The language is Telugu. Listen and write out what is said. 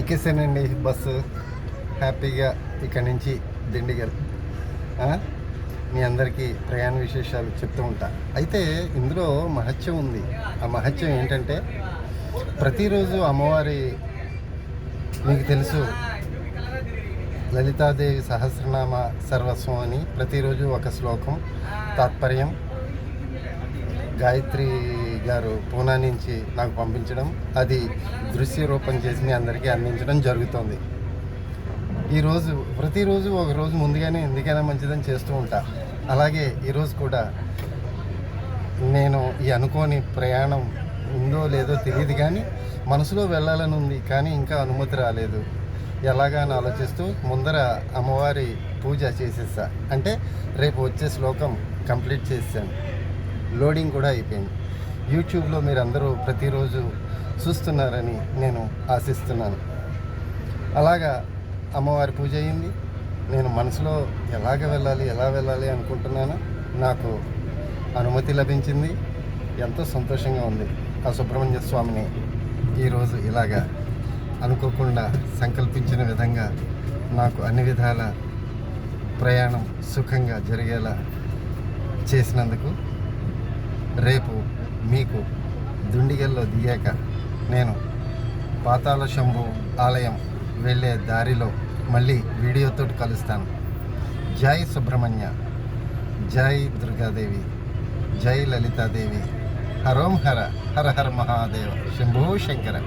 ఎక్కేసానండి బస్సు. హ్యాపీగా ఇక్కడి నుంచి దిండిగల్. మీ అందరికీ ప్రయాణ విశేషాలు చెప్తూ ఉంటా. అయితే ఇందులో మహత్యం ఉంది. ఆ మహత్యం ఏంటంటే ప్రతిరోజు అమ్మవారి మీకు తెలుసు లలితాదేవి సహస్రనామ సర్వస్వం అని ప్రతిరోజు ఒక శ్లోకం తాత్పర్యం గాయత్రి గారు పూనా నుంచి నాకు పంపించడం అది దృశ్య రూపం చేసి మీ అందరికీ అందించడం జరుగుతుంది. ఈరోజు ప్రతిరోజు ఒక రోజు ముందుగానే ఎందుకైనా మంచిదని చేస్తూ ఉంటా. అలాగే ఈరోజు కూడా నేను ఈ అనుకోని ప్రయాణం ఉందో లేదో తెలియదు కానీ మనసులో వెళ్ళాలని ఉంది కానీ ఇంకా అనుమతి రాలేదు. ఎలాగా అని ఆలోచిస్తూ ముందర అమ్మవారి పూజ చేసేసా. అంటే రేపు వచ్చే శ్లోకం కంప్లీట్ చేశాను లోడింగ్ కూడా అయిపోయింది. యూట్యూబ్లో మీరు అందరూ ప్రతిరోజు చూస్తున్నారని నేను ఆశిస్తున్నాను. అలాగా అమ్మవారి పూజ అయింది. నేను మనసులో ఎలాగ వెళ్ళాలి ఎలా వెళ్ళాలి అనుకుంటున్నాను నాకు అనుమతి లభించింది. ఎంతో సంతోషంగా ఉంది. ఆ సుబ్రహ్మణ్య స్వామిని ఈరోజు ఇలాగా అనుకోకుండా సంకల్పించిన విధంగా నాకు అన్ని విధాల ప్రయాణం సుఖంగా జరిగేలా చేసినందుకు రేపు మీకు దుండిగల్లో దిగాక నేను పాతాళ శంభు ఆలయం వెళ్ళే దారిలో మళ్ళీ వీడియోతో కలుస్తాను. జై సుబ్రహ్మణ్య జై దుర్గాదేవి జై లలితాదేవి. హరోం హర హర హర మహాదేవ. శంభో శంకర.